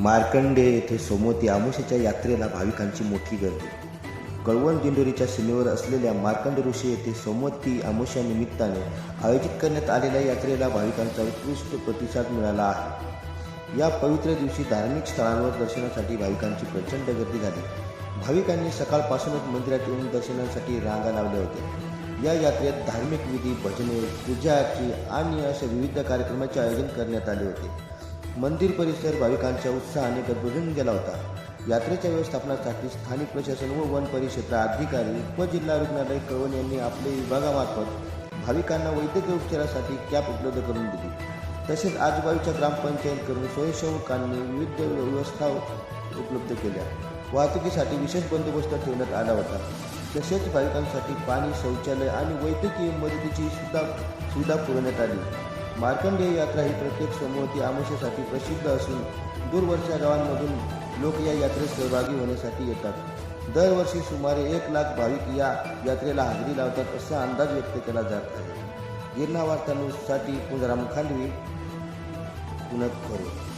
मार्कंडे येथे सोमवती आमुषाच्या यात्रेला भाविकांची मोठी गर्दी. कळवण दिंडोरीच्या सीमेवर असलेल्या मार्कंड ऋषी येथे सोमवती आमुषा निमित्ताने आयोजित करण्यात आलेल्या यात्रेला भाविकांचा उत्कृष्ट प्रतिसाद मिळाला आहे. या पवित्र दिवशी धार्मिक स्थळांवर दर्शनासाठी भाविकांची प्रचंड गर्दी झाली. भाविकांनी सकाळपासूनच मंदिरात येऊन दर्शनासाठी रांगा लावल्या होत्या. या यात्रेत धार्मिक विधी भजने पूजाची आणि अशा विविध कार्यक्रमाचे आयोजन करण्यात आले होते. मंदिर परिसर भाविकांच्या उत्साहाने गजबजून गेला होता. यात्रेच्या व्यवस्थापनासाठी स्थानिक प्रशासन व वन परिक्षेत्र अधिकारी व जिल्हा रुग्णालय कळवण यांनी आपले विभागामार्फत भाविकांना वैद्यकीय उपचारासाठी कॅप उपलब्ध करून दिली. तसेच आजूबाजूच्या ग्रामपंचायतकडून स्वयंसेवकांनी विविध व्यवस्था उपलब्ध केल्या. वाहतुकीसाठी विशेष बंदोबस्त ठेवण्यात आला होता. तसेच भाविकांसाठी पाणी शौचालय आणि वैद्यकीय मदतीची सुद्धा सुविधा पुरवण्यात आली. मार्कंडेय यात्रा ही प्रत्येक समूहाती आमुषासाठी प्रसिद्ध असून दूरवरच्या गावांमधून लोक या यात्रेत सहभागी होण्यासाठी येतात. दरवर्षी सुमारे एक लाख भाविक या यात्रेला हजेरी लावतात असा अंदाज व्यक्त केला जात आहे. गिरणा वार्तांसाठी पुनराम खांडवी पुनत खरे.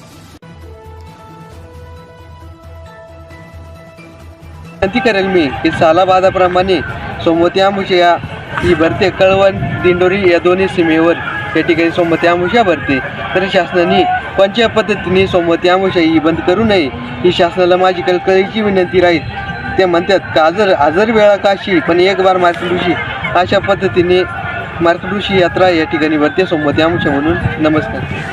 विनंती करेल मी की सालाबादाप्रमाणे सोमवती आमुषा या ही भरते कळवण दिंडोरी या दोन्ही सीमेवर या ठिकाणी सोमवती आमुषा भरते. तर शासनाने पंचायत पद्धतीने सोमवती आमुषा ही बंद करू नये ही शासनाला माझी कळकळीची विनंती राहील. ते म्हणतात का हजर हजर वेळा काशी पण एक बार मार्तृषी अशा पद्धतीने मार्तृषी यात्रा या ठिकाणी भरते सोमवती आमुषा म्हणून. नमस्कार.